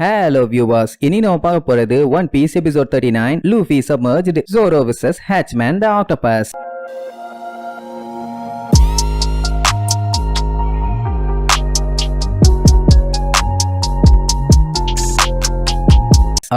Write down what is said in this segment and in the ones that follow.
Hello viewers இனி நம்ம பார்க்க போறது one piece episode thirty nine Luffy submerge Zoro versus Hatchan the octopus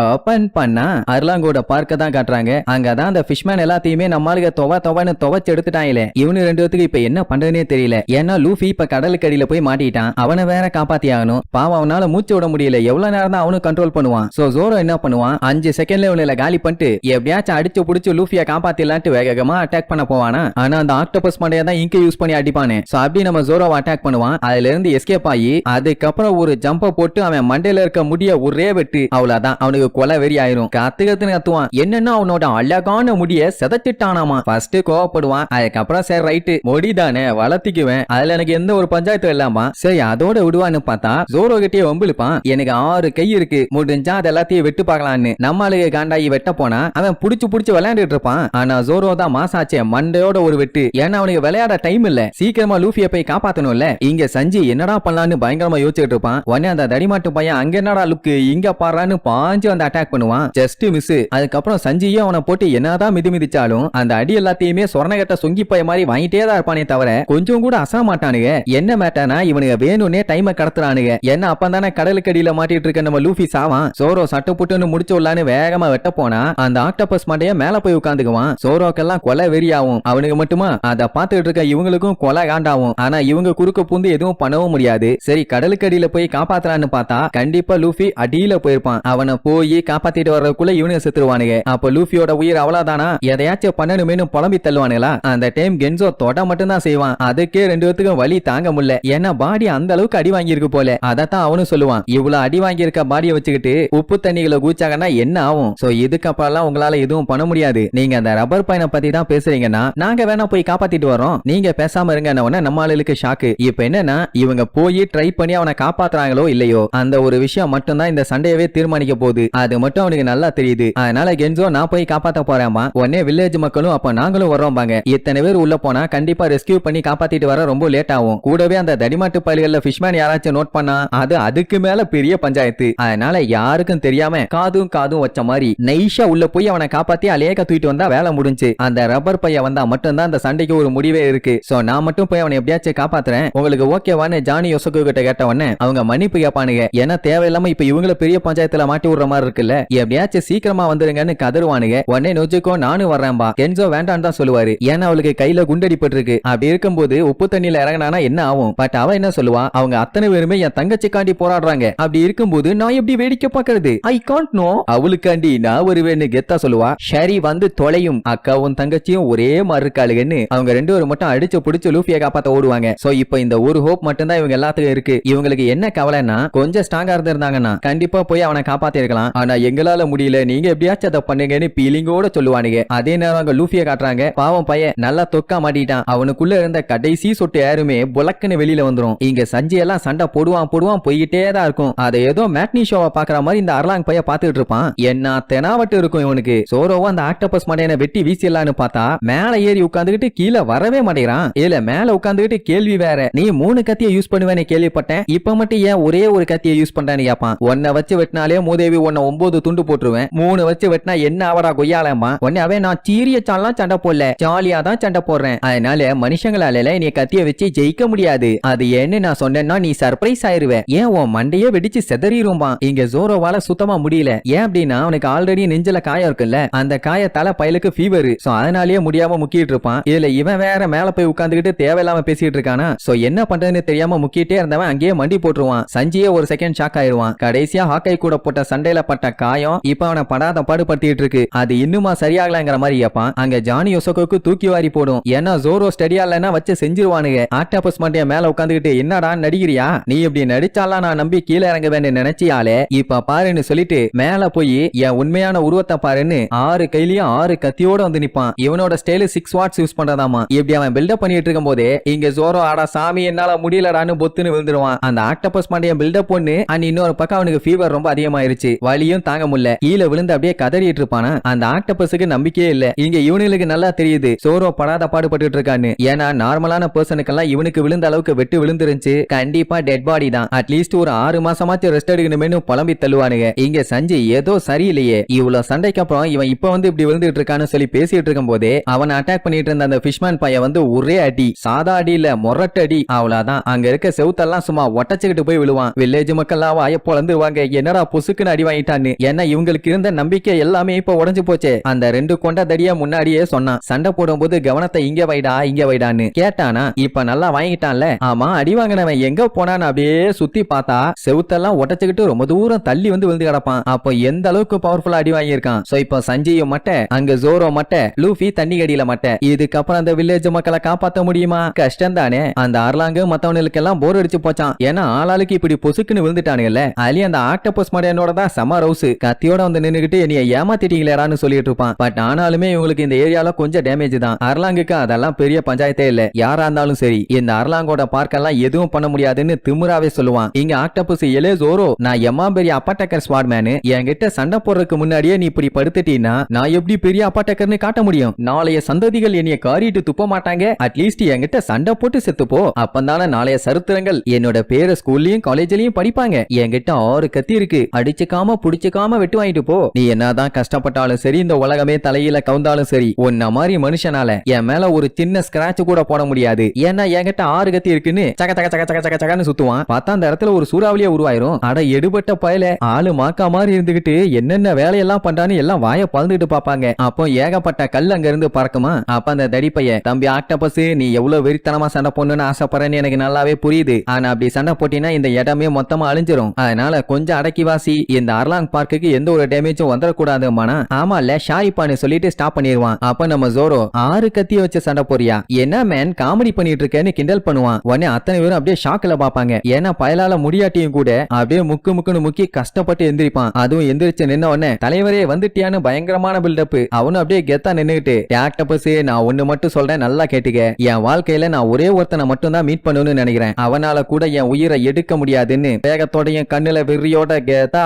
open பண்ணா அர்லாங்கோட பார்க்க தான் காட்டுறாங்க. அங்கதான் அந்த ஃபிஷ்மேன் எல்லாத்தையுமே நம்மளுக்கு துவ தொவன்னு துவச்சு எடுத்துட்டாங்களே. இவனு ரெண்டு பேத்துக்கு இப்ப என்ன பண்றதுனே தெரியல. ஏன்னா லூஃபி இப்ப கடலுக்கு அடியில போய் மாட்டிட்டான். அவனை வேற காப்பாத்தி ஆகணும். பாவம் அவனால மூச்சு விட முடியல. எவ்வளவு நேரம் தான் அவனும் கண்ட்ரோல் பண்ணுவான். சோ ஜோரோ என்ன பண்ணுவான்? அஞ்சு செகண்ட்ல இவனுல காலி பண்ணிட்டு எப்படியாச்சும் அடிச்சு புடிச்சு லூஃபிய காப்பாத்திடலான்ட்டு வேகமா அட்டாக் பண்ண போவானா? ஆனா அந்த ஆக்டோபஸ் மண்டையை தான் இங்க யூஸ் பண்ணி அடிப்பானே. சோ அப்படி நம்ம ஜோரோவை அட்டாக் பண்ணுவான். அதுல இருந்து எஸ்கேப் ஆகி அதுக்கப்புறம் ஒரு ஜம்ப போட்டு அவன் மண்டையில இருக்க முடிய ஒரே வெட்டு. அவ்வளவுதான். அவனுக்கு கொலை வெறி ஆயிரும் கத்து கத்துன்னு கத்துவான் என்னன்னா அவனோட அழகான முடிய செதச்சிட்டானாமா? ஃபர்ஸ்ட் கோவப்படுவான் அதுக்கப்புறம் சரி ரைட்டு முடிதானே வளர்த்திக்குவேன். அதுல எனக்கு எந்த ஒரு பஞ்சாயத்தும் இல்லாமா சரி அதோட விடுவான்னு பார்த்தா ஜோரோ கிட்டே வம்பிழுப்பான். எனக்கு ஆறு கை இருக்கு முடிஞ்சா அது எல்லாத்தையும் வெட்டு பார்க்கலான்னு. நம்ம காண்டாயி வெட்ட போனா அவன் புடிச்சு புடிச்சு விளையாண்டுட்டு இருப்பான். ஆனா ஜோரோ தான் மாசாச்சே மண்டையோட ஒரு வெட்டு. ஏன்னா அவனுக்கு விளையாட டைம் இல்ல. சீக்கிரமா லூஃபிய போய் காப்பாத்தணும்ல. இங்க சஞ்சி என்னடா பண்ணலான்னு பயங்கரமா யோசிச்சுட்டு இருப்பான். உடனே அந்த தடிமாட்டு பையன் அங்க என்னடா லுக்கு இங்க பாடுறான்னு பாஞ்சு வந்து அட்டாக் பண்ணுவான். ஜஸ்ட் மிஸ் அதுக்கப்புறம் சஞ்சியும் அவனை போட்டு என்னதான் மிதி மிதிச்சாலும் அந்த அடி எல்லாத்தையுமே சொரணகட்ட சொங்கி பைய மாதிரி வாங்கிட்டே தான் இருப்பானே தவிர கொஞ்சம் கூட அசர மாட்டானுங்க. என்ன மேட்டானா இவனுக்கு வேணும்னே டைமை கடத்துறானுங்க. என்ன அப்பந்தானே கடலுக்கு அடியில மாட்டிட்டு இருக்க நம்ம லூஃபி சாவான். சோரோ சட்டு புட்டுன்னு முடிச்சு விடலான்னு வேகமா வெட்ட போனா அந்த ஆக்டோபஸ் மண்டைய மேல போய் உட்காந்துக்குவான் சோரோக்கெல்லாம் கொலை வெறியாவும். அவனுக்கு மட்டுமா? அதை பார்த்துட்டு இருக்க இவங்களுக்கும் கொலை காண்டாவும். ஆனா இவங்க குறுக்க பூந்து எதுவும் பண்ணவும் முடியாது. சரி கடலுக்கு அடியில போய் காப்பாத்துறான்னு பார்த்தா கண்டிப்பா லூஃபி அடியில போயிருப்பான். அவனை போய் போய் காப்பாத்திட்டு வர்றதுக்குள்ள இவனுங்க செத்துருவானுங்க. அப்ப லூஃபியோட உயிர் அவ்வளவுதானா? எதையாச்சும் பண்ணணுமேனு புலம்பி தள்ளுவானுங்களா? அந்த டைம் கென்சோ தொட மட்டும் தான் செய்வான். அதுக்கே ரெண்டு பேத்துக்கும் வலி தாங்க முடியல. ஏன்னா பாடி அந்த அளவுக்கு அடி வாங்கியிருக்கு போல. அதத்தான் அவனும் சொல்லுவான். இவ்வளவு அடி வாங்கியிருக்க பாடியை வச்சுக்கிட்டு உப்பு தண்ணிகளை கூச்சாங்கன்னா என்ன ஆகும்? சோ இதுக்கப்புறம் உங்களால எதுவும் பண்ண முடியாது. நீங்க அந்த ரப்பர் பையனை பத்தி தான் பேசுறீங்கன்னா நாங்க வேணா போய் காப்பாத்திட்டு வரோம் நீங்க பேசாம இருங்க நம்ம ஆளுக்கு ஷாக்கு இப்ப என்னன்னா இவங்க போய் ட்ரை பண்ணி அவனை காப்பாத்துறாங்களோ இல்லையோ அந்த ஒரு விஷயம் மட்டும் தான் இந்த சண்டையவே தீர்மானிக்க போகுது. அது மட்டும் அவனுக்கு நல்லா தெரியுது. அதனால கென்சோ நான் போய் காப்பாத்த போறேன்மா உடனே வில்லேஜ் மக்களும் அப்ப நாங்களும் வரோம்பாங்க இத்தனை பேர் உள்ள போனா கண்டிப்பா ரெஸ்கியூ பண்ணி காப்பாத்திட்டு வர ரொம்ப லேட் ஆகும். கூடவே அந்த தடிமாட்டு பயல்கள்ல ஃபிஷ்மேன் யாராச்சும் நோட் பண்ணா அது அதுக்கு மேல பெரிய பஞ்சாயத்து. அதனால யாருக்கும் தெரியாம காதும் காதும் வச்ச மாதிரி நைஷா உள்ள போய் அவனை காப்பாத்தி அலேக்க தூக்கிட்டு வந்தா வேலை முடிஞ்சு. அந்த ரப்பர் பைய வந்தா மட்டும்தான் அந்த சண்டைக்கு ஒரு முடிவே இருக்கு. சோ நான் மட்டும் போய் அவனை எப்படியாச்சும் காப்பாத்துறேன். உங்களுக்கு ஓகேவான்னு ஜானி யோசக்கு கிட்ட கேட்ட உடனே அவங்க மன்னிப்பு கேட்பானுங்க ஏன்னா தேவையில்லாம இப்ப இவங்கள பெரிய பஞ்சாயத்துல மாட்டி விடுற மாதிரி இருக்குல்ல? எப்படியாச்சும் சீக்கிரமா வந்துருங்கன்னு கதறுவானுங்க. உடனே நொஜுக்கோ நானும் வர்றேன்பா. கென்சோ வேண்டான்னு தான் சொல்லுவாரு. ஏன்னா அவளுக்கு கையில குண்டடிப்பட்டு இருக்கு அப்படி இருக்கும்போது உப்பு தண்ணியில இறங்கினானா என்ன ஆகும்? பட் அவ என்ன சொல்லுவா? அவங்க அத்தனை பேருமே என் தங்கச்சிக்காண்டி போராடுறாங்க. அப்படி இருக்கும்போது நான் எப்படி வேடிக்கை பார்க்கறது? ஐ காண்ட் நோ அவளுக்காண்டி நான் வருவேன்னு கெத்தா சொல்லுவா. ஷரி வந்து தொலையும். அக்காவும் தங்கச்சியும் ஒரே மாதிரி இருக்காளுன்னு அவங்க ரெண்டு பேரும் மட்டும் அடிச்சு புடிச்சு லூஃபியை காப்பாத்த ஓடுவாங்க. சோ இப்போ இந்த ஒரு ஹோப் மட்டும் தான் இவங்க எல்லாத்துக்கும் இருக்கு. இவங்களுக்கு என்ன கவலைன்னா கொஞ்சம் ஸ்ட்ராங்கா இருந்திருந்தாங்கன்னா கண்டிப்பா போய் அவனை காப்பாத்தி இருக்கலாம் ஆனா எங்களால முடியல. நீங்க எப்படியாச்சும் அதை பண்ணுங்கன்னு பீலிங்கோட சொல்லுவானுங்க. அதே நேரம் அங்க லூஃபிய காட்டுறாங்க. பாவம் பையன் நல்லா தொக்கா மாட்டிட்டான். அவனுக்குள்ள இருந்த கடைசி சொட்டு யாருமே புலக்குன்னு வெளியில வந்துரும். இங்க சஞ்சி எல்லாம் சண்டை போடுவான் போடுவான் போய்கிட்டே தான் இருக்கும். அதை ஏதோ மேட்னி ஷோவை பாக்குற மாதிரி இந்த அர்லாங் பையன் பாத்துட்டு இருப்பான். என்ன தெனாவட்டு இருக்கும் இவனுக்கு. சோரோவா அந்த ஆக்டபஸ் மடையனை வெட்டி வீசிடலான்னு பார்த்தா மேல ஏறி உட்காந்துக்கிட்டு கீழே வரவே மாட்டேங்கிறான். இல்ல மேல உட்காந்துக்கிட்டு கேள்வி வேற. நீ மூணு கத்திய யூஸ் பண்ணுவேன்னு கேள்விப்பட்டேன். இப்ப மட்டும் ஏன் ஒரே ஒரு கத்திய யூஸ் பண்றேன்னு கேப்பான். உன்னை வச்சு வெட்டினாலே மூதேவி உன்னை ஒன்பது துண்டு போட்டுருவேன். மூணு வச்சு வெட்டினா என்ன அவரா கொய்யாலம்மா? உடனே அவன் நான் சீரிய சாலாம் சண்டை போடல. ஜாலியா தான் சண்டை போடுறேன். அதனால மனுஷங்களால நீ கத்திய வச்சு ஜெயிக்க முடியாது. அது ஏன்னு நான் சொன்னேன்னா நீ சர்ப்ரைஸ் ஆயிருவ. ஏன் உன் மண்டையே வெடிச்சு செதறிடும்பா இங்க ஜோரோவால சுத்தமா முடியல. ஏன் அப்படின்னா அவனுக்கு ஆல்ரெடி நெஞ்சில காயம் இருக்குல்ல. அந்த காயத்தால பயலுக்கு ஃபீவர் சோ அதனாலேயே முடியாம முக்கிட்டு இருப்பான். இதுல இவன் வேற மேல போய் உட்காந்துக்கிட்டு தேவையில்லாம பேசிட்டு இருக்கானா? சோ என்ன பண்றதுன்னு தெரியாம முக்கிட்டே இருந்தவன் அங்கேயே மண்டி போட்டுருவான். சஞ்சியே ஒரு செகண்ட் ஷாக் ஆயிருவான். கடைசியா ஹாக்கை கூட போட்ட சண்டையில பட்ட காயம் இப்ப அவனை படாத பாடுபடுத்திட்டு இருக்கு. அது இன்னுமா சரியாகலங்கிற மாதிரி கேப்பான். அங்க ஜானி யோசோக்கு தூக்கி வாரி போடும். ஏன்னா ஜோரோ ஸ்டடியா இல்லைன்னா வச்சு செஞ்சிருவானுங்க. ஆக்டாபஸ் மண்டைய மேல உட்காந்துக்கிட்டு என்னடா நடிக்கிறியா? நீ இப்படி நடிச்சாலாம் நான் நம்பி கீழே இறங்க வேண்டிய நினைச்சியாலே இப்ப பாருன்னு சொல்லிட்டு மேல போய் என் உண்மையான உருவத்தை பாருன்னு ஆறு கையிலயும் ஆறு கத்தியோட வந்து நிப்பான். இவனோட ஸ்டைலு சிக்ஸ் வாட்ஸ் யூஸ் பண்றதாமா இப்படி அவன் பில்டப் பண்ணிட்டு இருக்கும் போதே இங்க ஜோரோ ஆடா சாமி என்னால முடியலடான்னு பொத்துன்னு விழுந்துருவான். அந்த ஆக்டபஸ் மண்டைய பில்டப் பொண்ணு அண்ட் இன்னொரு பக்கம் அவனுக்கு ஃபீவர் ரொம்ப அதிகமாயிருச்சு. வலியும் தாங்க முடியல. கீழே விழுந்து அப்படியே கதறிட்டு இருப்பானா? அந்த ஆக்டபஸுக்கு நம்பிக்கையே இல்ல. இங்க இவனுக்கு நல்லா தெரியுது. சோரோ படாத பாடுபட்டு இருக்கான்னு. ஏன்னா நார்மலான பர்சனுக்கெல்லாம் இவனுக்கு விழுந்த அளவுக்கு வெட்டு விழுந்துருந்துச்சு. கண்டிப்பா டெட் பாடி தான். அட்லீஸ்ட் ஒரு ஆறு மாசமாச்சும் ரெஸ்ட் எடுக்கணுமேனு புலம்பி தள்ளுவானுங்க. இங்க சஞ்சய் ஏதோ சரியில்லையே. இவ்வளவு சண்டைக்கு அப்புறம் இவன் இப்ப வந்து இப்படி விழுந்துட்டு இருக்கான்னு சொல்லி பேசிட்டு இருக்கும் போதே அவன் அட்டாக் பண்ணிட்டு இருந்த அந்த பிஷ்மேன் பையன் வந்து ஒரே அடி. சாதா அடி இல்ல மொரட்டு அடி. அவ்வளவுதான். அங்க இருக்க செவுத்தெல்லாம் சும்மா ஒட்டச்சுக்கிட்டு போய் விழுவான். வில்லேஜ் மக்கள்லாம் வாய பொழந்துருவாங்க என்னடா பொசுக்குன்னு அடி ஆயிட்டான்னு ஏன்னா இவங்களுக்கு இருந்த நம்பிக்கை எல்லாமே இப்ப உடஞ்சு போச்சே. அந்த ரெண்டு கொண்ட தடியா முன்னாடியே சொன்னான். சண்டை போடும்போது கவனத்தை இங்க வைடா இங்க வைடான்னு. கேட்டானா இப்ப நல்லா வாங்கிட்டான்ல. ஆமா அடி வாங்கினவன் எங்க போனான்னு அப்படியே சுத்தி பார்த்தா செவுத்தெல்லாம் உடச்சுக்கிட்டு ரொம்ப தூரம் தள்ளி வந்து விழுந்து கிடப்பான். அப்போ எந்த அளவுக்கு பவர்ஃபுல்லா அடி வாங்கியிருக்கான்? சோ இப்போ சஞ்சயும் மட்ட அங்க ஜோரோ மட்ட லூஃபி தண்ணி கடியில மட்ட. இதுக்கப்புறம் அந்த வில்லேஜ் மக்களை காப்பாத்த முடியுமா? கஷ்டம் தானே அந்த அர்லாங்கு மத்தவனுக்கு எல்லாம் போர் அடிச்சு போச்சான். ஏன்னா ஆளாளுக்கு இப்படி பொசுக்குன்னு விழுந்துட்டானுங்கல்ல. அலி அந்த ஆக்டபஸ் மடையனோட தான் சம ரவுஸ் கத்தியோட வந்து நின்னுகிட்டு நீ ஏமாத்திட்டீங்களேடான்னு சொல்லிட்டு இருப்பான். பட் ஆனாலுமே இவங்களுக்கு இந்த ஏரியால கொஞ்சம் டேமேஜ் தான். அர்லாங்குக்கு அதெல்லாம் பெரிய பஞ்சாயத்தே இல்ல. யாரா இருந்தாலும் சரி இந்த அர்லாங்கோட பார்க்கெல்லாம் எதுவும் பண்ண முடியாதுன்னு திமுறாவே சொல்லுவான். இங்க ஆக்டபஸ் எலே ஜோரோ நான் எம்மா பெரிய அப்பாட்டக்கர் ஸ்வாட் மேனு என்கிட்ட சண்டை போடுறதுக்கு முன்னாடியே நீ இப்படி படுத்துட்டீன்னா நான் எப்படி பெரிய அப்பாட்டக்கர்னு காட்ட முடியும்? நாளைய சந்ததிகள் என்னைய காரிட்டு துப்ப மாட்டாங்க. அட்லீஸ்ட் என்கிட்ட சண்டை போட்டு செத்துப்போ அப்பந்தான நாளைய சரித்திரங்கள் என்னோட பேரை ஸ்கூல்லயும் காலேஜ்லயும் படிப்பாங்க. என்கிட்ட ஆறு கத்தி இருக்கு. அடிச்சுக்காம புடிச்சுக்காம வெட்டு வாங்கிட்டு போ. நீ என்னதான் கஷ்டப்பட்டாலும் சரி இந்த உலகமே தலையில கவுந்தாலும் சரி உன்ன மாதிரி மனுஷனால என் மேல ஒரு சின்ன ஸ்கிராட்ச் கூட போட முடியாது. ஏன்னா என்கிட்ட ஆறு கத்தி இருக்குன்னு சக சக சக சக சக சகன்னு சுத்துவான். பார்த்தா அந்த இடத்துல ஒரு சூறாவளியே உருவாயிரும். அட எடுபட்ட பயல. ஆளு மாக்கா மாதிரி இருந்துகிட்டு என்னென்ன வேலையெல்லாம் பண்றான்னு எல்லாம் வாய பழந்துட்டு பாப்பாங்க அப்போ ஏகப்பட்ட கல் அங்க இருந்து பறக்குமா? அப்ப அந்த தடிப்பைய தம்பி ஆக்டபஸ் நீ எவ்வளவு வெறித்தனமா சண்டை போடணும்னு ஆசைப்படுறேன்னு எனக்கு நல்லாவே புரியுது. ஆனா அப்படி சண்டை போட்டினா இந்த இடமே மொத்தமா அழிஞ்சிரும். அதனால கொஞ்சம் அடக்கி வாசி இந்த அர்லாங் பார்க்குக்கு எந்த ஒரு டேமேஜும் வந்துடக்கூடாதுமானா ஆமா இல்ல ஷாயிப்பான்னு சொல்லிட்டு ஸ்டாப் பண்ணிடுவான் அப்ப நம்ம ஜோரோ ஆறு கத்திய வச்சு சண்டை போறியா என்ன மேன் காமெடி பண்ணிட்டு இருக்கேன்னு கிண்டல் பண்ணுவான். உடனே அத்தனை பேரும் அப்படியே ஷாக்ல பாப்பாங்க ஏன்னா பயலால முடியாட்டியும் கூட அப்படியே முக்கு முக்குன்னு முக்கி கஷ்டப்பட்டு எந்திரிப்பான். அதுவும் எந்திரிச்சு நின்ன உடனே தலைவரே வந்துட்டியான்னு பயங்கரமான பில்டப் அவனும் அப்படியே கெத்தா நின்னுகிட்டு டேக்டபஸ் நான் ஒண்ணு மட்டும் சொல்றேன் நல்லா கேட்டுக்க. என் வாழ்க்கையில நான் ஒரே ஒருத்தனை மட்டும் தான் மீட் பண்ணணும்னு நினைக்கிறேன். அவனால கூட என் உயிரை எடுக்க முடியாதுன்னு வேகத்தோட என் கண்ணுல வெறியோட கெத்தா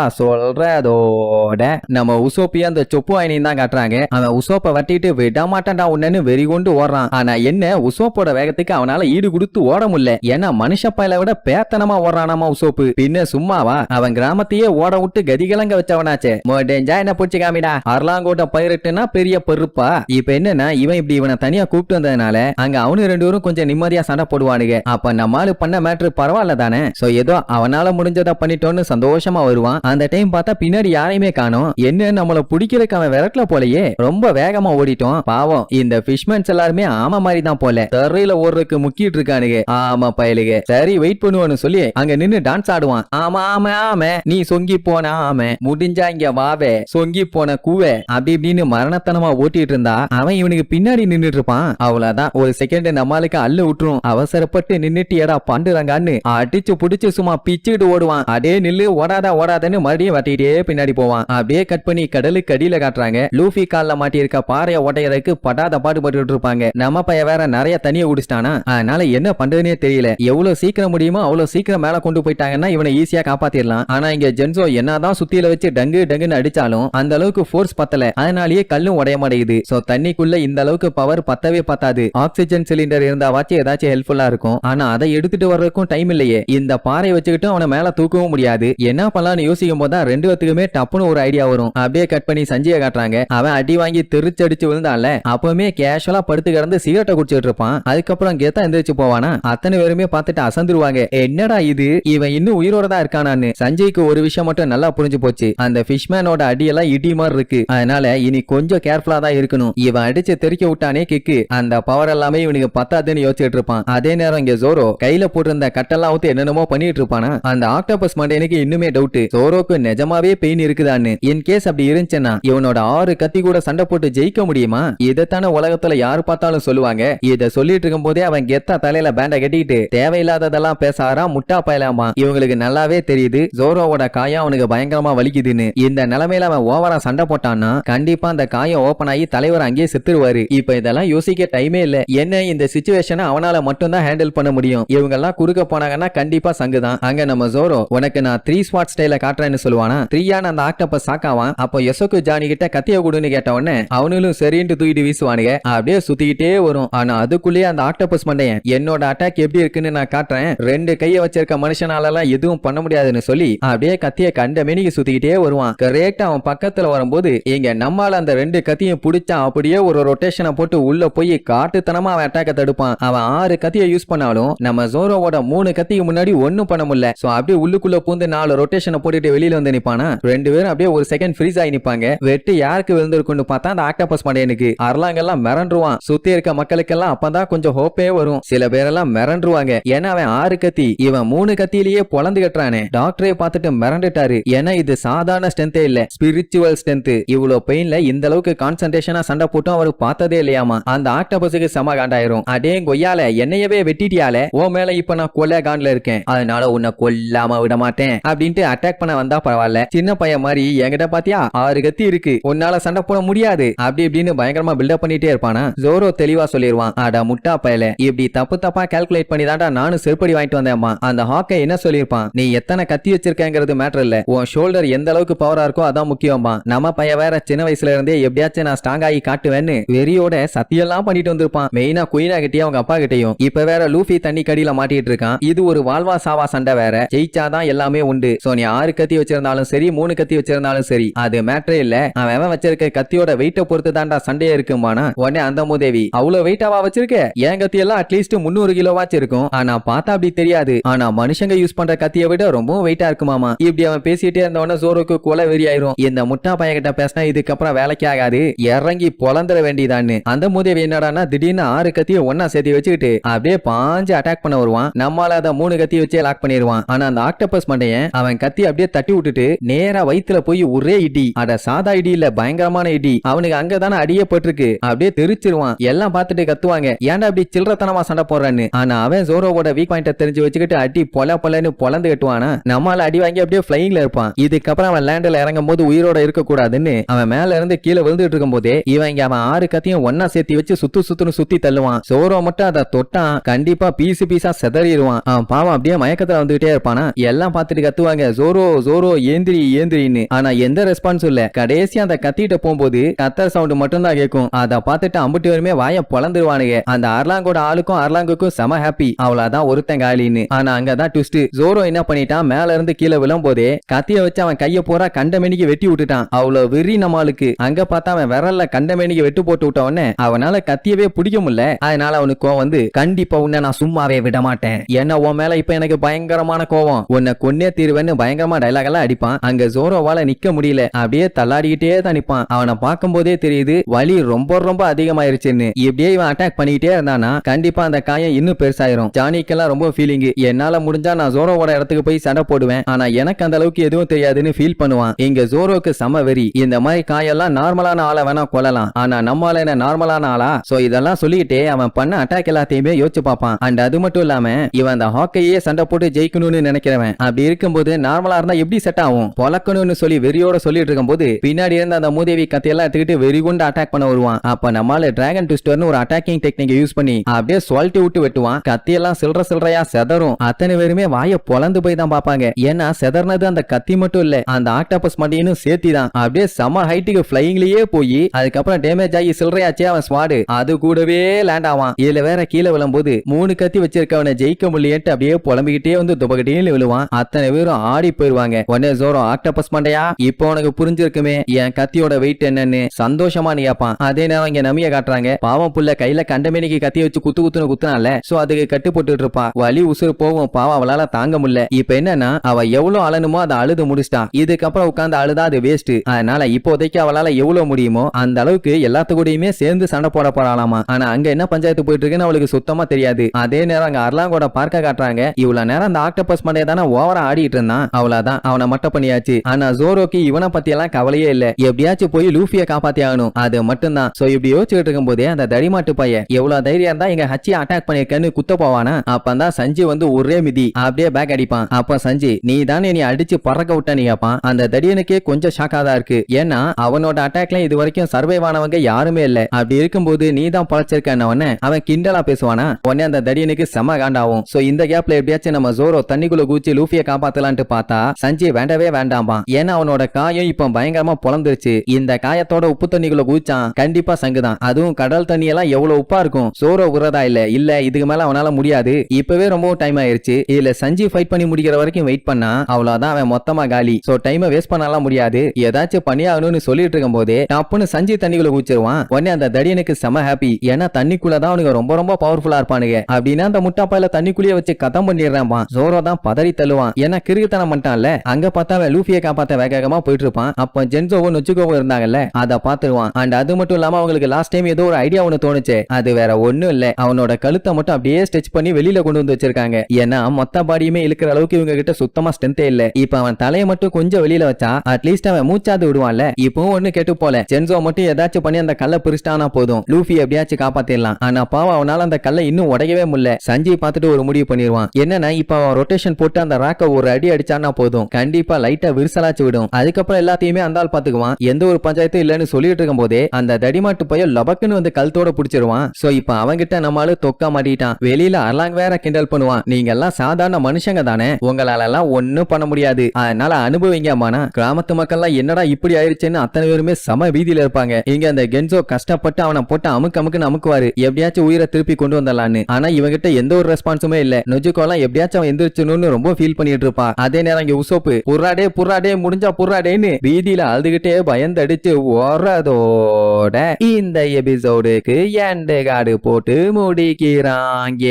சொல்றதோட நம்ம உசோப்பியா அந்த சொப்பு ஆயினையும் தான் காட்டுறாங்க. அவன் உசோப்பை வட்டிட்டு விட மாட்டான்டா உன்னன்னு வெறி கொண்டு ஓடுறான். ஆனா என்ன உசோப்போட வேகத்துக்கு அவனால ஈடு கொடுத்து ஓட முடியல. ஏன்னா மனுஷ பயல விட பேத்தனமா ஓடுறானாமா உசோப்பு. பின்ன சும்மாவா? அவன் கிராமத்தையே ஓட விட்டு கதிகலங்க வச்சவனாச்சே. மோடேஞ்சா என்ன பிடிச்சி காமிடா அர்லாங்கோட்ட பயிரிட்டுனா பெரிய பொறுப்பா? இப்ப என்னன்னா இவன் இப்படி இவனை தனியா கூப்பிட்டு வந்ததுனால அங்க அவனு ரெண்டு பேரும் கொஞ்சம் நிம்மதியா சண்டை போடுவானுங்க. அப்ப நம்மாலு பண்ண மேட்ரு பரவாயில்ல தானே? சோ ஏதோ அவனால முடிஞ்சதை பண்ணிட்டோன்னு சந்தோஷமா வருவான். அந்த டைம் பார்த்தா பின்னாடி யாரையுமே காணோம். என்ன நம்மள பிடிக்கிறதுக்கு அவன் விரட்டல போலயே. ரொம்ப வேகமா ஓடிட்டோம். பாவம் இந்த பிஷ்மேன்ஸ் எல்லாருமே ஆமா மாதிரி தான் போல. தரையில ஓடுறதுக்கு முக்கிட்டு இருக்கானுங்க. ஆமா பயலுக. சரி வெயிட் பண்ணுவான்னு சொல்லி அங்க நின்னு டான்ஸ் ஆடுவான். ஆமா ஆமா ஆமா நீ சொங்கி போன ஆமா. முடிஞ்சா இங்க வாவே. சொங்கி போன கூவே. அப்படி இப்படின்னு மரணத்தனமா ஓட்டிட்டு இருந்தா அவன் இவனுக்கு பின்னாடி நின்னுட்டு இருப்பான். அவ்வளவுதான். ஒரு செகண்ட் நம்மளுக்கு அள்ளு விட்டுரும். அவசரப்பட்டு நின்னுட்டு ஏடா பண்டுறாங்கன்னு அடிச்சு புடிச்சு சும்மா பிச்சுக்கிட்டு ஓடுவான். அதே நில்லு ஓடாதா ஓடாதன்னு மறுபடியும் மாட்டிட்டே பின்னாடி போவான். அப்படியே கட் பண்ணி கடலுக்கு அடியில காட்டுறாங்க. லூஃபி கால்ல மாட்டி இருக்க பாறைய உடையறதுக்கு படாத பாடுபட்டு இருப்பாங்க. நம்ம பைய வேற நிறைய தண்ணிய குடிச்சிட்டானா? அதனால என்ன பண்றதுனே தெரியல. எவ்வளவு சீக்கிரம் முடியுமோ அவ்வளவு சீக்கிரம் மேல கொண்டு போயிட்டாங்கன்னா இவனை ஈஸியா காப்பாத்திடலாம் ஆனா இங்க ஜென்சோ என்னதான் சுத்தியில வச்சு டங்கு டங்குன்னு அடிச்சாலும் அந்த அளவுக்கு ஃபோர்ஸ் பத்தல. அதனாலேயே கல்லும் உடைய மாட்டேங்குது. சோ தண்ணிக்குள்ள இந்த அளவுக்கு பவர் பத்தவே பத்தாது. ஆக்சிஜன் சிலிண்டர் இருந்தாவாச்சும் ஏதாச்சும் ஹெல்ப்ஃபுல்லா இருக்கும். ஆனா அதை எடுத்துட்டு வர்றதுக்கும் டைம் இல்லையே. இந்த பாறை வச்சுக்கிட்டு அவனை மேல தூக்கவும் முடியாது. என்ன பண்ணலாம்னு யோசிக்கும் போது தான் ரெண்டு பேத்துக்குமே டப்புன்னு ஒரு ஐடியா வரும். அப்படியே கட் பண்ணி சஞ்சய காட்டுறாங்க. அவன் அடி வாங்கி தெரிச்சடிச்சு விழுந்தான்ல. அப்பவுமே கேஷுவலா படுத்து கிடந்து சிகரெட்டை குடிச்சிட்டு இருப்பான். அதுக்கப்புறம் கெத்தா எந்திரிச்சு போவானா? அத்தனை பேருமே பார்த்துட்டு அசந்துருவாங்க. என்னடா இது? இவன் இன்னும் உயிரோட தான் இருக்கானான்னு. சஞ்சய்க்கு ஒரு விஷயம் மட்டும் நல்லா புரிஞ்சு போச்சு. அந்த ஃபிஷ்மேனோட அடியெல்லாம் இடி மாதிரி இருக்கு. அதனால இனி கொஞ்சம் கேர்ஃபுல்லா தான் இருக்கணும். இவன் அடிச்சு தெறிக்க விட்டானே கிக்கு அந்த பவர் எல்லாமே இவனுக்கு பத்தாதுன்னு யோசிச்சுட்டு இருப்பான். அதே நேரம் இங்க ஜோரோ கையில போட்டிருந்த கட்டெல்லாம் ஊத்து என்னென்னமோ பண்ணிட்டு இருப்பானா? அந்த ஆக்டோபஸ் மண்டேனுக்கு இன்னுமே டவுட் ஜோரோக்கு நிஜமாவே பெயின் இருக்குதான்னு. என் கேஸ் அப்படி இருந்துச்சுன்னா இவனோட ஆறு கத்தி கூட சண்டை போட்டு ஜெயிக்க முடியுமா? இதைத்தான உலகத்துல யாரு பார்த்தாலும் சொல்லுவாங்க. இத சொல்லிட்டு இருக்கும் போதே அவன் கெத்தா தலையில பேண்ட கட்டிட்டு தேவையில்லாததெல்லாம் பேச ஆறா முட்டா பயலாமா? இவங்களுக்கு நல்லாவே தெரியுது. ஜோரோவோட காயம் அவனுக்கு பயங்கரமா வலிக்குதுன்னு. இந்த நிலைமையில அவன் ஓவரா சண்டை போட்டான்னா கண்டிப்பா அந்த காயம் ஓபன் ஆகி தலைவர் அங்கேயே செத்துருவாரு. இப்ப இதெல்லாம் யோசிக்க டைமே இல்ல. என்ன இந்த சுச்சுவேஷனை அவனால மட்டும்தான் ஹேண்டில் பண்ண முடியும்? இவங்க எல்லாம் குறுக்க போனாங்கன்னா கண்டிப்பா சங்கு தான் அங்க நம்ம ஜோரோ உனக்கு நான் த்ரீ ஸ்பாட் ஸ்டைல காட்டுறேன்னு சொல்லுவானா? த்ரீயான அந்த ஆக்டப்ப சாக்காவான். அப்போ யசோக்கு ஜானி கிட்ட கத்திய கொடுன்னு கேட்ட உடனே அவனும் சரின்ட்டு தூக்கிட்டு வீசுவானுங்க. அப்படியே சுத்திக்கிட்டே வரும். ஆனா அதுக்குள்ளேயே அந்த ஆக்டோபஸ் மண்டையன் என்னோட அட்டாக் எப்படி இருக்குன்னு நான் காட்டுறேன். ரெண்டு கையை வச்சிருக்க மனுஷனாலலாம் எதுவும் பண்ண முடியாதுன்னு சொல்லி அப்படியே கத்திய கண்ட மேனிக்கு சுத்திக்கிட்டே வருவான். கரெக்டா அவன் பக்கத்துல வரும்போது இங்க நம்மால அந்த ரெண்டு கத்தியும் புடிச்சா அப்படியே ஒரு ரொட்டேஷனை போட்டு உள்ள போய் காட்டுத்தனமா அவன் அட்டாக்க தடுப்பான். அவன் ஆறு கத்தியை யூஸ் பண்ணாலும் நம்ம ஜோரோவோட மூணு கத்திக்கு முன்னாடி ஒண்ணும் பண்ண முடியல. சோ அப்படியே உள்ளுக்குள்ள பூந்து நாலு ரொட்டேஷனை போட்டுட்டு வெளியில வந்து நிப்பானா. ரெண்டு பேரும் அப்படியே ஒரு செகண்ட் ஃப்ரீஸ் ஆகி நிப்பாங்க. வெட்டு யாருக்கு விழுந்திருக்குன்னு பார்த்தா அந்த ஆக்டோபஸ் மண்டையனுக்கு அரலாங்கெல்லாம் மிரண்டுருவான். சுத்தி இருக்க மக்களுக்கெல்லாம் அப்பதான் கொஞ்சம் ஹோப்பே வரும். சில பேரெல்லாம் மிரண்டுருவாங்க. ஏன்னா அவன் ஆறு கத்தி. இவன் மூணு கத்தியிலேயே பொழந்து கட்டுறானே. டாக்டரே பார்த்துட்டு மிரண்டுட்டாரு. ஏன்னா இது சாதாரண ஸ்ட்ரென்த்தே இல்ல. ஸ்பிரிச்சுவல் ஸ்ட்ரென்த் இவ்வளவு பெயின்ல இந்த அளவுக்கு கான்சன்ட்ரேஷனா சண்டை போட்டும் அவருக்கு பார்த்ததே இல்லையாமா? அந்த ஆக்டபஸுக்கு செம காண்டாயிரும். அடே கொய்யால என்னையவே வெட்டிட்டியால? ஓ மேல இப்ப நான் கொல்ல காண்ட்ல இருக்கேன். அதனால உன்னை கொல்லாம விட மாட்டேன் அப்படின்ட்டு அட்டாக் பண்ண வந்தா பரவாயில்ல. சின்ன பையன் மாதிரி என்கிட்ட பாத்தியா? ஆறு கத்தி இருக்கு. உன்னால சண்டை போட முடியாது. அப்படி இப்படின்னு பயங்கரமா பில்டப் பண்ணிட்டே இருப்பானா? ஜோரோ தெளிவா சொல்லிடுவான் அடா முட்டா பயல. இப்படி தப்பு தப்பா கால்குலேட் பண்ணி தாண்டா நானும் செருப்படி வாங்கிட்டு வந்தேம்மா அந்த ஹாக்கை என்ன சொல்லியிருப்பான்? நீ எத்தனை கத்தி வச்சிருக்கேங்கிறது மேட்டர் இல்ல. உன் ஷோல்டர் எந்த அளவுக்கு பவரா இருக்கோ அதான் முக்கியமா நம்ம பையன் வேற சின்ன வயசுல இருந்தே எப்படியாச்சும் நான் ஸ்ட்ராங் ஆகி காட்டுவேன்னு வெறியோட சத்தியெல்லாம் பண்ணிட்டு வந்திருப்பான். மெயினா குயினா கிட்டயும் அவங்க அப்பா கிட்டயும். இப்ப வேற லூஃபி தண்ணி கடியில மாட்டிட்டு இருக்கான். இது ஒரு வாழ்வா சாவா சண்டை வேற. ஜெயிச்சாதான் எல்லாமே உண்டு. சோ நீ ஆறு கத்தி வச்சிருந்தாலும் சரி மூணு கத்தி வச்சிருந்தாலும் சரி அது மேட்டரே இல்ல. அவன் வச்சிருக்க கத்தியோட வெயிட்ட பொறுத்து தான்டா சண்டையே இருக்குமானா உடனே அந்த மூதேவி அவ்வளவு வெயிட்டாவா வச்சிருக்க? என் கத்தி எல்லாம் அட்லீஸ்ட் முன்னூறு கிலோவாச்சும் இருக்கும். ஆனா பார்த்தா அப்படி தெரியாது. ஆனா மனுஷங்க யூஸ் பண்ற கத்தியை விட ரொம்பவும் வெயிட்டா இருக்குமாமா இப்படி அவன் பேசிட்டே இருந்த உடனே ஜோரோக்கு கொலை வெறி ஆயிரும் இந்த முட்டா பையன் கிட்ட பேசினா இதுக்கப்புறம் வேலைக்கு ஆகாது. இறங்கி பொலந்துட வேண்டியதான்னு. அந்த மூதேவி என்னடானா திடீர்னு ஆறு கத்தியை ஒன்னா சேர்த்து வச்சுக்கிட்டு அப்படியே பாஞ்சு அட்டாக் பண்ண வருவான். நம்மளால அதை மூணு கத்தி வச்சே லாக் பண்ணிடுவான் ஆனா அந்த ஆக்டபஸ் மண்டையன் அவன் கத்தி அப்படியே தட்டி விட்டுட்டு நேரா வயித்துல போய் ஒரே இடி. அட சாதா இடி இல்ல பயங்கரமான இடி. அவனுக்கு அங்கதானே அடியே பட்டிருக்கு. அப்படியே தெரிச்சிருவான். எல்லாம் பார்த்துட்டு கத்துவாங்க. ஏன்டா அப்படி சில்லறத்தனமா சண்டை போடுறான்னு? ஆனா அவன் ஜோரோவோட வீக் பாயிண்ட தெரிஞ்சு வச்சுக்கிட்டு அடி பொல பொலன்னு பொலந்து கட்டுவானா? நம்மால அடி வாங்கி அப்படியே பிளைங்ல இருப்பான். இதுக்கப்புறம் அவன் லேண்ட்ல இறங்கும் போது உயிரோட இருக்க கூடாதுன்னு அவன் மேல இருந்து கீழே விழுந்துட்டு இருக்கும் போதே இவங்க அவன் ஆறு கத்தையும் ஒன்னா சேர்த்து வச்சு சுத்து சுத்துன்னு சுத்தி தள்ளுவான். சோரோ மட்டும் அதை தொட்டான். கண்டிப்பா பீசு பீசா செதறிடுவான். அவன் பாவம் அப்படியே மயக்கத்துல வந்துகிட்டே இருப்பானா? எல்லாம் பார்த்துட்டு கத்துவாங்க. ஜோரோ ஜோரோ ஏந்திரி ஏந்திரின்னு. ஆனா எந்த ரெஸ்பான்ஸும் இல்ல. கடைசி அந்த கத்திட்ட போகும்போது கத்தர் சவுண்ட் மட்டும் தான் கேட்கும். அதை பார்த்துட்டு அம்புட்டு வருமே வாய பொழந்துருவானுங்க அந்த அர்லாங்கோட ஆளுக்கும் அர்லாங்குக்கும் செம ஹாப்பி அவ்வளவுதான் ஒருத்தன் காலின்னு. ஆனா அங்கதான் ட்விஸ்ட் ஜோரோ என்ன பண்ணிட்டான்? மேல இருந்து கீழே விழும் போதே கத்திய வச்சு அவன் கைய பூரா கண்டமேனிக்கு வெட்டி விட்டுட்டான். அவ்வளவு வெறி நம்மளுக்கு அங்க பார்த்தா அவன் விரல்ல கண்டமேனிக்கு வெட்டு போட்டு விட்ட உடனே அவனால கத்தியவே பிடிக்க முடியல. அதனால அவனுக்கு கோவம் வந்து கண்டிப்பா உன்னை நான் சும்மாவே விட மாட்டேன். என்ன உன் மேல இப்ப எனக்கு பயங்கரமான கோவம். உன்னை கொன்னே தீருவேன்னு பயங்கரமா டைலாக் எல்லாம் அடிப்பான். அங்க ஜோரோவால நிக்க முடியல. அப்படியே தள்ளாடிக்கிட்டே தான் நிப்பான் அவனை பார்க்கும் போதே தெரியுது வலி ரொம்ப ரொம்ப அதிகமாயிருச்சுன்னு. இப்படியே இவன் அட்டாக் பண்ணிக்கிட்டே இருந்தானா கண்டிப்பா அந்த காயம் இன்னும் பெருசாயிரும். ஜானிக்கெல்லாம் ரொம்ப ஃபீலிங் என்னால முடிஞ்சா நான் ஜோரோவோட இடத்துக்கு போய் சண்டை போடுவேன். ஆனா எனக்கு அந்த அளவுக்கு எதுவும் தெரியாதுன்னு ஃபீல் பண்ணுவான். இங்க ஜோரோக்கு சம வெறி. இந்த மாதிரி காயெல்லாம் நார்மலான ஆளை வேணா கொல்லலாம். ஆனா நம்மளால என்ன நார்மலான ஆளா? சோ இதெல்லாம் சொல்லிக்கிட்டே அவன் பண்ண அட்டாக் எல்லாத்தையுமே யோசிச்சு பார்ப்பான். அண்ட் அது மட்டும் இல்லாம இவன் அந்த ஹாக்கையே சண்டை போட்டு ஜெயிக்கணும்னு நினைக்கிறவன். அப்படி இருக்கும்போது நார்மலா இருந்தா எப்படி செட் ஆகும்? பொலக்கணும்னு சொல்லி வெறியோட சொல்லிட்டு இருக்கும்போது பின்னாடி இருந்த அந்த மூதேவி கத்தையெல்லாம் எடுத்துக்கிட்டு வெறி கொண்டு அட்டாக் பண்ண வருவான். அப்ப நம்மால டிராகன் ட்விஸ்டர்னு ஒரு அட்டாக்கிங் டெக்னிக் யூஸ் பண்ணி அப்படியே சொல்லிட்டு விட்டு வெட்டுவான். கத்தியெல்லாம் சில்ற சில்றையா செதறும். அத்தனை பேருமே வாய பொலந்து போய் தான் பாப்பாங்க ஏன்னா செதறினது அந்த கத்தி மட்டும் இல்ல அந்த ஆக்டாபஸ் மண்டியும் சேர்த்தி தான் அப்படியே செம ஹைட்டுக்கு பிளைங்லயே போய் அதுக்கப்புறம் டேமேஜ் ஆகி சில்லறையாச்சே அவன் ஸ்வாடு அது கூடவே லேண்ட் ஆவான். இதுல வேற கீழே விழும்போது மூணு கத்தி வச்சிருக்கவனை ஜெயிக்க முடியன்ட்டு அப்படியே புலம்பிக்கிட்டே வந்து துபகட்டின்னு விழுவான். அத்தனை பேரும் ஆடி போயிருவாங்க. உடனே ஜோரோ ஆக்டோபஸ் மண்டையா? இப்போ உனக்கு புரிஞ்சிருக்குமே என் கத்தியோட வெயிட் என்னன்னு. சந்தோஷமா நீ கேப்பான் அதே நேரம் இங்க நமிய காட்டுறாங்க. பாவம் புள்ள கையில கண்டமேனிக்கு கத்தி வச்சு குத்து குத்துன்னு குத்துனால சோ அதுக்கு கட்டு போட்டுட்டு இருப்பா. வலி உசுறு போகும். பாவம் அவளால தாங்க முடியல. இப்ப என்னன்னா அவ எவ்வளவு அழனுமோ அதை அழுது முடிச்சிட்டா. இதுக்கப்புறம் உட்கார்ந்து அழுதா அது வேஸ்ட் அதனால இப்போதைக்கு அவளால எவ்வளவு முடியுமோ அந்த அளவுக்கு எல்லாத்து கூடயுமே சேர்ந்து சண்டை போட போறாளாமா. ஆனா அங்க என்ன பஞ்சாயத்து போயிட்டு இருக்குன்னு அவளுக்கு சுத்தமா தெரியாது. அதே நேரம் அங்க அர்லாங்கோட பார்க்க காட்டுறாங்க. இவ்வளவு நேரம் அந்த ஆக்டோபஸ் மண்டையை தானே ஓவரா ஆடிட்டு இருந்தான். அவ்வளவுதான் அவனை மட்டும் பண்ணியாச்சு. ஆனா ஜோரோக்கு இவனை பத்தி எல்லாம் கவலையே இல்ல. எப்படியாச்சும் போய் லூஃபிய காப்பாத்தி ஆகணும். அது மட்டும்தான். சோ இப்படி யோசிச்சுட்டு இருக்கும் போதே அந்த தடிமாட்டு பையன் எவ்வளவு தைரியம் இருந்தா எங்க ஹச்சி அட்டாக் பண்ணிருக்கேன்னு குத்த போவானா? அப்பந்தான் சஞ்சு வந்து ஒரே மிதி. அப்படியே பேக் அடிப்பான். அப்ப சஞ்சு நீ தானே நீ அடிச்சு பறக்க விட்ட நீ கேப்பான். அந்த தடியனுக்கே கொஞ்சம் ஷாக்கா தான் இருக்கு. ஏன்னா அவனோட அட்டாக்ல இது வரைக்கும் சர்வைவ் ஆனவங்க யாருமே இல்ல. அப்படி இருக்கும்போது நீ தான் பழச்சிருக்கன்னு அவன் கிண்டலா பேசுவானா? உடனே அந்த தடியனுக்கு செம காண்டாவும் சோ இந்த கேப்ல எப்படியாச்சும் நம்ம ஜோரோ தண்ணிக்குள்ள குச்சி லூஃபிய காப்பாத்தலான்ட்டு பார்த்தா சஞ்சய் வேண்டவே விளையாடவே வேண்டாம்பா ஏன்னா அவனோட காயம் இப்போ பயங்கரமா பொழந்துருச்சு இந்த காயத்தோட உப்பு தண்ணிக்குள்ள குதிச்சான். கண்டிப்பா சங்குதான். அதுவும் கடல் தண்ணி எல்லாம் எவ்வளவு உப்பா இருக்கும். சோற உறதா இல்ல. இல்ல இதுக்கு மேல அவனால முடியாது. இப்பவே ரொம்ப டைம் ஆயிருச்சு. இதுல சஞ்சீவ் ஃபைட் பண்ணி முடிக்கிற வரைக்கும் வெயிட் பண்ணா அவ்வளவுதான் அவன் மொத்தமா காலி. சோ டைமை வேஸ்ட் பண்ணலாம் முடியாது. ஏதாச்சும் பண்ணியாகணும்னு சொல்லிட்டு இருக்கும் போதே டப்புன்னு சஞ்சீவ் தண்ணிக்குள்ள குதிச்சிருவான். உடனே அந்த தடியனுக்கு செம ஹாப்பி ஏன்னா தண்ணிக்குள்ளதான் அவனுக்கு ரொம்ப ரொம்ப பவர்ஃபுல்லா இருப்பானுங்க. அப்படின்னா அந்த முட்டாப்பாயில தண்ணிக்குள்ளேயே வச்சு கதம் பண்ணிடுறான் சோரோ தான் பதறி தள்ளுவான். ஏன்னா கிறுக்குத்தனம் பண்ணிட்டான்ல. அங்க பார்த்து அவன் லூஃபியை காப்பாத்த வேகமா போயிட்டு இருப்பான் அப்ப ஜென்சோவும் நொச்சுக்கோவும் இருந்தாங்கல்ல அதை பாத்துருவான் அண்ட் அது மட்டும் இல்லாம அவங்களுக்கு லாஸ்ட் டைம் ஏதோ ஒரு ஐடியா ஒன்னு தோணுச்சு. அது வேற ஒண்ணும் இல்ல. அவனோட கழுத்தை மட்டும் அப்படியே ஸ்டெச் பண்ணி வெளியில கொண்டு வந்து வச்சிருக்காங்க. ஏன்னா மொத்த பாடியுமே இழுக்கிற அளவுக்கு இவங்க கிட்ட சுத்தமா ஸ்ட்ரென்த்தே இல்ல. இப்ப அவன் தலையை மட்டும் கொஞ்சம் வெளியில வச்சா அட்லீஸ்ட் அவன் மூச்சாது விடுவான்ல. இப்பவும் ஒண்ணு கெட்டு போல. ஜென்சோ மட்டும் ஏதாச்சும் பண்ணி அந்த கல்லை பிரிச்சிட்டானா போதும். லூஃபி எப்படியாச்சும் காப்பாத்திடலாம். ஆனா பாவம் அவனால அந்த கல்லை இன்னும் உடையவே முடியல. சஞ்சய் பார்த்துட்டு ஒரு முடிவு பண்ணிடுவான். என்னன்னா இப்ப அவன் ரொட்டேஷன் போட்டு அந்த ராக்க ஒரு அடி அடிச்சானா போதும். கண்டிப்பா லைட்டா விரிசலாச்சு விடும். அதுக்கப்புறம் எல்லாத்தையுமே அந்த ஆள் பாத்துக்குவான் எந்த ஒரு பஞ்சாயத்தும் இல்லன்னு சொல்லிட்டு இருக்கும் போதே அந்த தடிமாட்டு பையன் லபக்குன்னு வந்து கழுத்தோட புடிச்சிருவான். சோ இப்ப அவன்கிட்ட நம்மளால தொக்கா மாட்டிட்டான். வெளியில அரலாங் வேற கிண்டல் பண்ணுவான். நீங்க எல்லாம் சாதாரண மனுஷங்க தானே. உங்களால எல்லாம் ஒண்ணும் பண்ண முடியாது. அதனால அனுபவிங்க மானா கிராமத்து மக்கள்லாம் என்னடா இப்படி ஆயிருச்சுன்னு அத்தனை பேருமே சம வீதியில இருப்பாங்க. இங்க அந்த கென்சோ கஷ்டப்பட்டு அவனை போட்டு அமுக்கு அமுக்குன்னு அமுக்குவாரு. எப்படியாச்சும் உயிரை திருப்பி கொண்டு வந்தலான்னு ஆனா இவங்கிட்ட எந்த ஒரு ரெஸ்பான்ஸுமே இல்ல. நொஜுக்கோலாம் எப்படியாச்சும் அவன் எந்திரிச்சணும்னு ரொம்ப ஃபீல் பண்ணிட்டு இருப்பா. அதே நேரம் இங்க உசோப்பு புறாடே புறாடே முடிஞ்சா புறாடேன்னு வீதியில அழுதுகிட்டே பயந்தடிச்சு ஓடுறதோட இந்த எபிசோடுக்கு எண்டு காடு போட்டு முடிக்கிறாங்க.